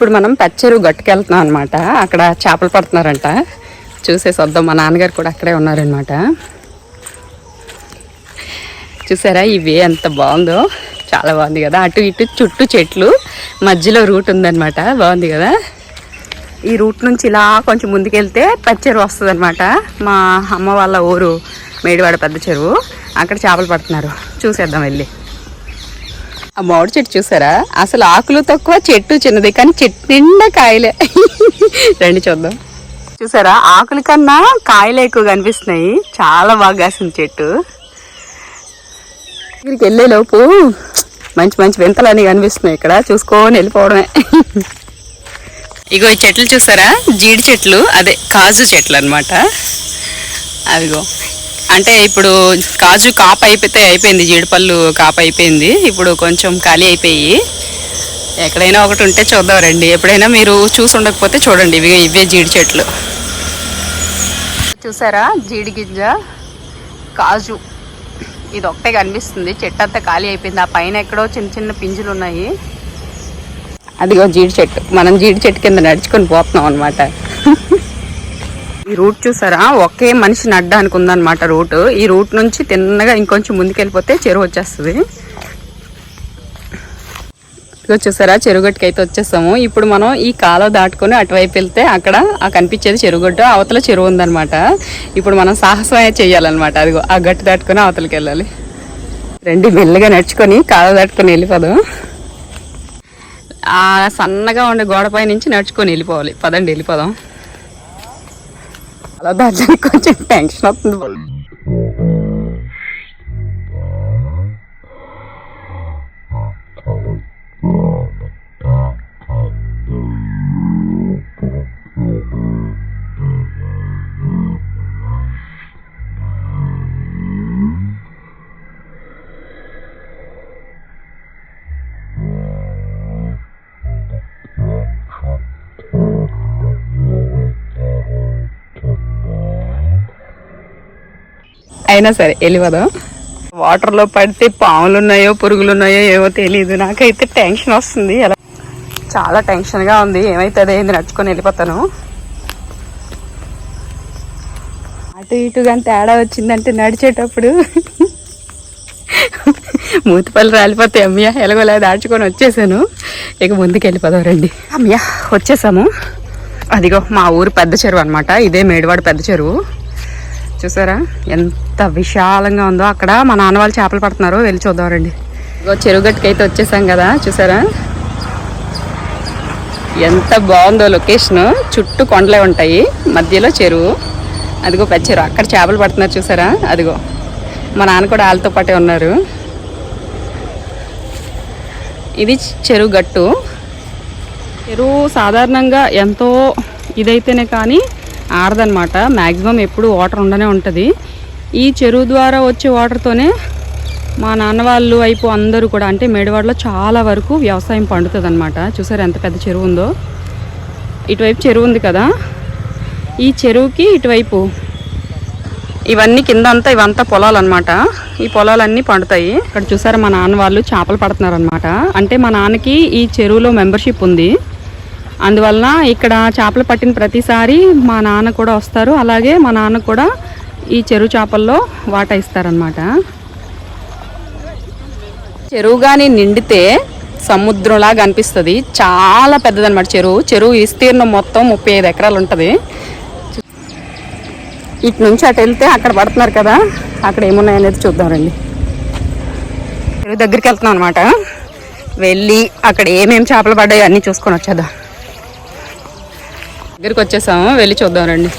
ఇప్పుడు మనం పచ్చెరు గట్టుకెళ్తున్నాం అనమాట అక్కడ చేపలు పడుతున్నారంట. చూసేసి వద్దాం మా నాన్నగారు కూడా అక్కడే ఉన్నారనమాట చూసారా ఇవి ఎంత బాగుందో. చాలా బాగుంది కదా. అటు ఇటు చుట్టూ చెట్లు మధ్యలో రూట్ ఉందన్నమాట. బాగుంది కదా. ఈ రూట్ నుంచి ఇలా కొంచెం ముందుకెళ్తే పెద్ద చెరువు వస్తుంది అనమాట మా అమ్మ వాళ్ళ ఊరు మేడివాడ పెద్ద చెరువు. అక్కడ చేపలు పడుతున్నారు. చూసేద్దాం వెళ్ళి. ఆ మామిడి చెట్టు చూసారా? అసలు ఆకులు తక్కువ చెట్టు చిన్నది కానీ చెట్టు నిండా కాయలే. రండి చూద్దాం. చూసారా? ఆకుల కన్నా కాయలే ఎక్కువ కనిపిస్తున్నాయి. చాలా బాగా కాసింది చెట్టు. దగ్గరికి వెళ్ళేలోపు మంచి మంచి వింతలన్నీ కనిపిస్తున్నాయి ఇక్కడ. చూసుకొని వెళ్ళిపోవడమే. ఇగో ఈ చెట్లు చూసారా? జీడి చెట్లు అదే కాజు చెట్లు అనమాట అదిగో. అంటే ఇప్పుడు కాజు కాపు అయిపోతే అయిపోయింది జీడిపళ్ళు కాపు అయిపోయింది. ఇప్పుడు కొంచెం ఖాళీ అయిపోయి ఎక్కడైనా ఒకటి ఉంటే చూద్దాం రండి. ఎప్పుడైనా మీరు చూసి ఉండకపోతే చూడండి. ఇవి ఇవే జీడి చెట్లు. చూసారా? జీడి గింజ కాజు. ఇది ఒకటే కనిపిస్తుంది. చెట్టు అంతా ఖాళీ అయిపోయింది. ఆ పైన ఎక్కడో చిన్న చిన్న పింజులు ఉన్నాయి. అదిగో జీడి చెట్టు. మనం జీడి చెట్టు కింద నడుచుకొని పోతున్నాం అనమాట ఈ రూట్ చూసారా? ఒకే మనిషి నడ్డానికి ఉందన్నమాట రూట్. ఈ రూట్ నుంచి తిన్నగా ఇంకొంచెం ముందుకెళ్ళిపోతే చెరువు వచ్చేస్తుంది. ఇదిగో చూసారా? చెరువుగట్టుకి అయితే వచ్చేసాము. ఇప్పుడు మనం ఈ కాలువ దాటుకొని అటువైపు వెళ్తే అక్కడ ఆ కనిపించేది చెరువుగట్టు. అవతల చెరువు ఉందనమాట ఇప్పుడు మనం సాహసమే చేయాలన్నమాట అదిగో ఆ గట్టు దాటుకొని అవతలకి వెళ్ళాలి. రెండు మెల్లగా నడుచుకొని కాలువ దాటుకొని వెళ్ళిపోదాం. ఆ సన్నగా ఉండే గోడపై నుంచి నడుచుకొని వెళ్ళిపోవాలి. పదండి వెళ్ళిపోదాం. అలా దాటానికి కొంచెం టెన్షన్ వస్తుంది అయినా సరే వెళ్ళిపోదాం. వాటర్లో పడితే పాములు ఉన్నాయో పురుగులు ఉన్నాయో ఏవో తెలియదు నాకైతే టెన్షన్ వస్తుంది. ఎలా చాలా టెన్షన్గా ఉంది. ఏమైతుంది ఏంది నడుచుకొని వెళ్ళిపోతాను. అటు ఇటు కానీ తేడా వచ్చిందంటే నడిచేటప్పుడు మూతిపల్లి రాలిపోతాయి. అమ్మయ్య ఎలాగోలా దాచుకొని వచ్చేసాను. ఇక ముందుకు వెళ్ళిపోదాం రండి. అమ్మయ్య వచ్చేసాము. అదిగో మా ఊరు పెద్ద చెరువు అనమాట ఇదే మేడివాడ పెద్ద చెరువు. చూసారా? ఎంత విశాలంగా ఉందో. అక్కడ మా నాన్న వాళ్ళు చేపలు పడుతున్నారు. వెళ్ళి చూద్దామండి చెరువు గట్టుకి అయితే వచ్చేసాం కదా. చూసారా? ఎంత బాగుందో లొకేషన్. చుట్టూ కొండలే ఉంటాయి. మధ్యలో చెరువు. అదిగో పెద్ద అక్కడ చేపలు పడుతున్నారు చూసారా? అదిగో. మా నాన్న కూడా వాళ్ళతో పాటే ఉన్నారు. ఇది చెరువు గట్టు. చెరువు సాధారణంగా ఎంతో ఇదైతేనే కానీ ఆరదనమాట మ్యాక్సిమం ఎప్పుడు వాటర్ ఉండనే ఉంటుంది. ఈ చెరువు ద్వారా వచ్చే వాటర్తోనే మా నాన్న వాళ్ళు వైపు అందరూ కూడా అంటే మేడివాడలో చాలా వరకు వ్యవసాయం పండుతుంది అనమాట చూసారు ఎంత పెద్ద చెరువు ఉందో? ఇటువైపు చెరువు ఉంది కదా? ఈ చెరువుకి ఇటువైపు ఇవన్నీ కింద అంతా ఇవంతా పొలాలన్నమాట. ఈ పొలాలన్నీ పండుతాయి. ఇక్కడ చూసారా మా నాన్న వాళ్ళు చేపలు పడుతున్నారు అనమాట అంటే మా నాన్నకి ఈ చెరువులో మెంబర్షిప్ ఉంది. అందువలన ఇక్కడ చేపలు పట్టిన ప్రతిసారి మా నాన్న కూడా వస్తారు. అలాగే మా నాన్న కూడా ఈ చెరువు చేపల్లో వాటా ఇస్తారనమాట చెరువు కానీ నిండితే సముద్రంలాగా అనిపిస్తుంది. చాలా పెద్దదన్నమాట చెరువు. చెరువు విస్తీర్ణం మొత్తం ముప్పై ఐదు ఎకరాలు ఉంటుంది. ఇటు నుంచి అటు వెళ్తే అక్కడ పడుతున్నారు కదా అక్కడ ఏమున్నాయనేది చూద్దాం రండి. చెరువు దగ్గరికి వెళ్తున్నాం అనమాట వెళ్ళి అక్కడ ఏమేమి చేపలు పడ్డాయో అన్నీ చూసుకొని వచ్చేద్దాం. దగ్గరికి వచ్చేసాము వెళ్ళి చూద్దాం రండి.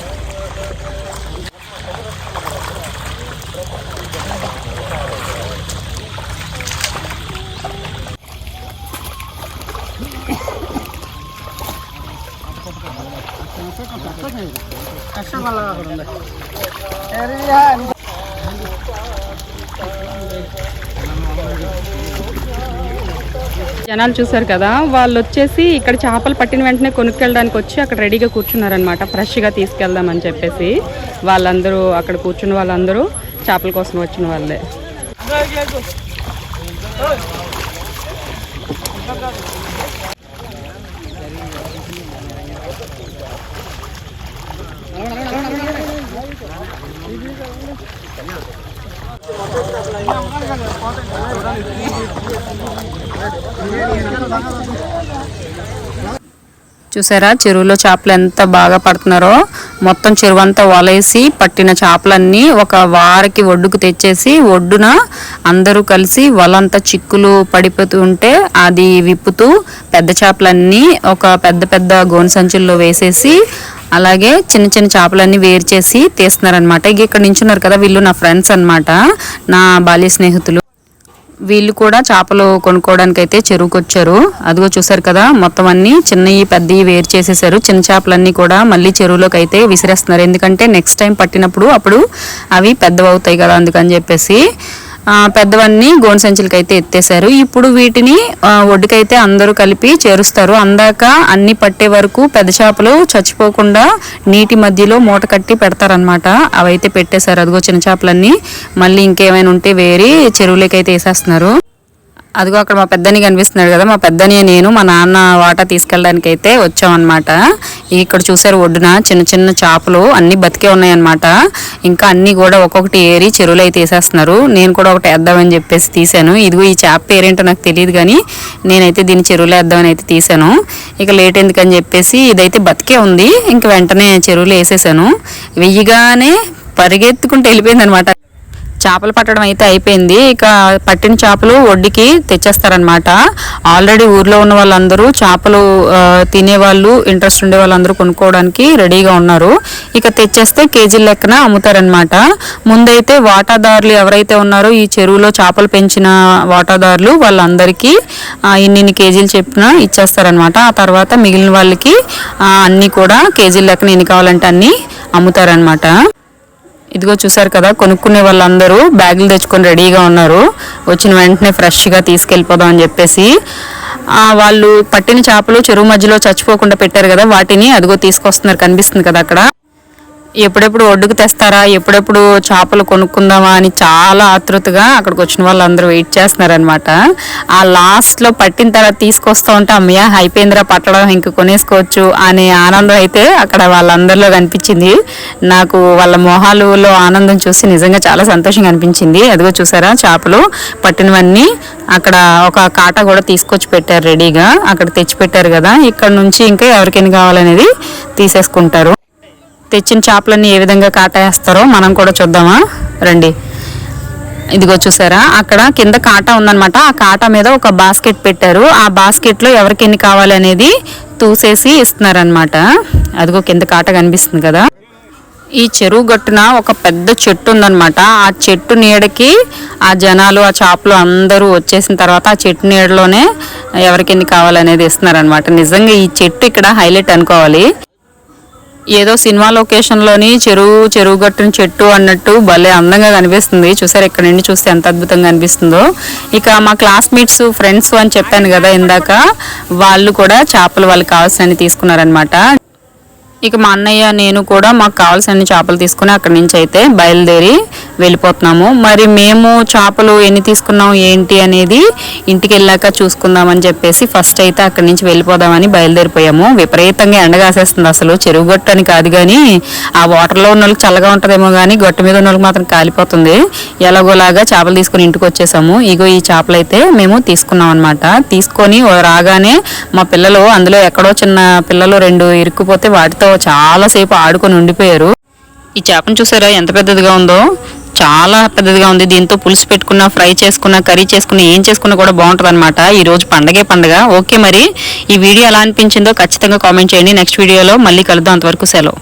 జనాలు చూసారు కదా వాళ్ళు వచ్చేసి ఇక్కడ చేపలు పట్టిన వెంటనే కొనుక్కెళ్ళడానికి వచ్చి అక్కడ రెడీగా కూర్చున్నారనమాట ఫ్రెష్గా తీసుకెళ్దామని చెప్పేసి వాళ్ళందరూ అక్కడ కూర్చున్న వాళ్ళందరూ చేపల కోసం వచ్చిన వాళ్ళే. చూసారా? చెరువులో చేపలు ఎంత బాగా పడుతున్నారో. మొత్తం చెరువు అంతా వలేసి పట్టిన చేపలన్నీ ఒక వారకి ఒడ్డుకు తెచ్చేసి ఒడ్డున అందరూ కలిసి వలంతా చిక్కులు పడిపోతూ ఉంటే అది విప్పుతూ పెద్ద చేపలన్నీ ఒక పెద్ద పెద్ద గోను సంచుల్లో వేసేసి అలాగే చిన్న చిన్న చేపలన్నీ వేరు చేసి తీస్తున్నారనమాట ఇక ఇక్కడ నించున్నారు కదా వీళ్ళు నా ఫ్రెండ్స్ అన్నమాట. నా బాల్య స్నేహితులు. వీళ్ళు కూడా చేపలు కొనుక్కోవడానికి అయితే చెరువుకు వచ్చారు అదిగో చూసారు కదా మొత్తం అన్ని చిన్నవి పెద్దవి వేరు చేసేసారు. చిన్న చేపలన్నీ కూడా మళ్ళీ చెరువులోకి అయితే విసిరేస్తున్నారు. ఎందుకంటే నెక్స్ట్ టైం పట్టినప్పుడు అప్పుడు అవి పెద్దవి అవుతాయి కదా అందుకని చెప్పేసి పెద్దవన్నీ గోను సంచులకి అయితే ఎత్తేసారు ఇప్పుడు వీటిని ఒడ్డుకైతే అందరూ కలిపి చేరుస్తారు. అందాక అన్ని పట్టే వరకు పెద్ద చేపలు చచ్చిపోకుండా నీటి మధ్యలో మూట కట్టి పెడతారనమాట అవైతే పెట్టేశారు. అదిగో చిన్న చేపలన్నీ. మళ్ళీ ఇంకేమైనా ఉంటే వేరి చెరువులోకి అయితే వేసేస్తున్నారు. అదిగో అక్కడ మా పెద్దని కనిపిస్తున్నాడు కదా మా పెద్దని నేను మా నాన్న వాటా తీసుకెళ్ళడానికి అయితే వచ్చామన్నమాట. ఇక్కడ చూసారు ఒడ్డున చిన్న చిన్న చేపలు అన్ని బతికే ఉన్నాయన్నమాట. ఇంకా అన్నీ కూడా ఒక్కొక్కటి ఏరి చెరువులు అయితే వేసేస్తున్నారు. నేను కూడా ఒకటి వేద్దామని చెప్పేసి తీసాను ఇదిగో ఈ చేప పేరేంటో నాకు తెలియదు కానీ నేనైతే దీన్ని చెరువులో వేద్దామని అయితే తీసాను ఇక లేట్ ఎందుకని చెప్పేసి ఇదైతే బతికే ఉంది. ఇంక వెంటనే చెరువులు వేసేసాను. వెయ్యగానే పరిగెత్తుకుంటూ వెళ్ళిపోయింది అనమాట చేపలు పట్టడం అయితే అయిపోయింది. ఇక పట్టిన చేపలు ఒడ్డుకి తెచ్చేస్తారనమాట ఆల్రెడీ ఊర్లో ఉన్న వాళ్ళందరూ చేపలు తినేవాళ్ళు ఇంట్రెస్ట్ ఉండే వాళ్ళందరూ కొనుక్కోవడానికి రెడీగా ఉన్నారు. ఇక తెచ్చేస్తే కేజీల లెక్కన అమ్ముతారనమాట ముందైతే వాటాదారులు ఎవరైతే ఉన్నారో ఈ చెరువులో చేపలు పెంచిన వాటాదారులు వాళ్ళందరికీ ఇన్నిన్ని కేజీలు చెప్పిన ఇచ్చేస్తారనమాట ఆ తర్వాత మిగిలిన వాళ్ళకి అన్నీ కూడా కేజీల లెక్కన ఎన్ని కావాలంటే అన్నీ అమ్ముతారనమాట ఇదిగో చూసారు కదా కొనుక్కునే వాళ్ళందరూ బ్యాగులు తెచ్చుకొని రెడీగా ఉన్నారు. వచ్చిన వెంటనే ఫ్రెష్గా తీసుకెళ్ళిపోదాం అని చెప్పేసి ఆ, వాళ్ళు పట్టిన చేపలు చెరువు మధ్యలో చచ్చిపోకుండా పెట్టారు కదా వాటిని అదిగో తీసుకొస్తున్నారు కనిపిస్తుంది కదా అక్కడ. ఎప్పుడెప్పుడు ఒడ్డుకు తెస్తారా? ఎప్పుడెప్పుడు చేపలు కొనుక్కుందామా అని చాలా ఆతృతగా అక్కడికి వచ్చిన వాళ్ళందరూ వెయిట్ చేస్తున్నారనమాట ఆ లాస్ట్లో పట్టిన తర్వాత తీసుకొస్తా ఉంటే అమ్మయ్య అయిపోయిందిరా పట్టడం ఇంక కొనేసుకోవచ్చు అనే ఆనందం అయితే అక్కడ వాళ్ళందరిలో కనిపించింది. నాకు వాళ్ళ మొహాలులో ఆనందం చూసి నిజంగా చాలా సంతోషంగా అనిపించింది. అదిగో చూసారా చేపలు పట్టినవన్నీ. అక్కడ ఒక కాట కూడా తీసుకొచ్చి పెట్టారు రెడీగా. అక్కడ తెచ్చి పెట్టారు కదా. ఇక్కడ నుంచి ఇంకా ఎవరికైనా కావాలనేది తీసేసుకుంటారు. తెచ్చిన చేపలన్నీ ఏ విధంగా కాటేస్తారో మనం కూడా చూద్దామా? రండి. ఇదిగో చూసారా? అక్కడ కింద కాటా ఉందన్నమాట. ఆ కాటా మీద ఒక బాస్కెట్ పెట్టారు. ఆ బాస్కెట్లో ఎవరికి ఎన్ని కావాలి అనేది తూసేసి ఇస్తున్నారనమాట అదిగో కింద కాట కనిపిస్తుంది కదా. ఈ చెరువు గట్టున ఒక పెద్ద చెట్టు ఉందన్నమాట. ఆ చెట్టు నీడకి ఆ జనాలు ఆ చేపలు అందరూ వచ్చేసిన తర్వాత ఆ చెట్టు నీడలోనే ఎవరికి ఎన్ని కావాలనేది ఇస్తున్నారనమాట నిజంగా ఈ చెట్టు ఇక్కడ హైలైట్ అనుకోవాలి. ఏదో సినిమా లొకేషన్లోని చెరువు చెరువు గట్టున చెట్టు అన్నట్టు భలే అందంగా కనిపిస్తుంది. చూసారు ఇక్కడ నుండి చూస్తే ఎంత అద్భుతంగా అనిపిస్తుందో. ఇక మా క్లాస్మేట్స్ ఫ్రెండ్స్ అని చెప్పాను కదా ఇందాక వాళ్ళు కూడా చేపలు వాళ్ళకి కావాల్సినవి తీసుకున్నారనమాట ఇక మా అన్నయ్య నేను కూడా మాకు కావాల్సిన చేపలు తీసుకుని అక్కడి నుంచి అయితే బయలుదేరి వెళ్ళిపోతున్నాము. మరి మేము చేపలు ఎన్ని తీసుకున్నాం ఏంటి అనేది ఇంటికి వెళ్ళాక చూసుకుందామని చెప్పేసి ఫస్ట్ అయితే అక్కడి నుంచి వెళ్ళిపోదామని బయలుదేరిపోయాము. విపరీతంగా ఎండ కాసేస్తుంది అసలు. చెరువు గట్టు అని కాదు కానీ ఆ వాటర్లో ఉన్న వాళ్ళకి చల్లగా ఉంటుందేమో కానీ గట్టు మీద ఉన్న వాళ్ళకి మాత్రం కాలిపోతుంది. ఎలాగోలాగా చేపలు తీసుకుని ఇంటికి వచ్చేసాము. ఇగో ఈ చేపలు అయితే మేము తీసుకున్నాం అనమాట తీసుకొని రాగానే మా పిల్లలు అందులో ఎక్కడో చిన్న పిల్లలు రెండు ఇరుక్కుపోతే వాటితో చాలాసేపు ఆడుకొని ఉండిపోయారు. ఈ చేపను చూసారా? ఎంత పెద్దదిగా ఉందో. చాలా పెద్దదిగా ఉంది. దీంతో పులుసు పెట్టుకున్న ఫ్రై చేసుకున్న కర్రీ చేసుకున్న ఏం చేసుకున్నా కూడా బాగుంటుంది అనమాట ఈ రోజు పండగే పండగ. ఓకే మరి. ఈ వీడియో ఎలా అనిపించిందో ఖచ్చితంగా కామెంట్ చేయండి. నెక్స్ట్ వీడియోలో మళ్ళీ కలుద్దాం. అంతవరకు సెలవు.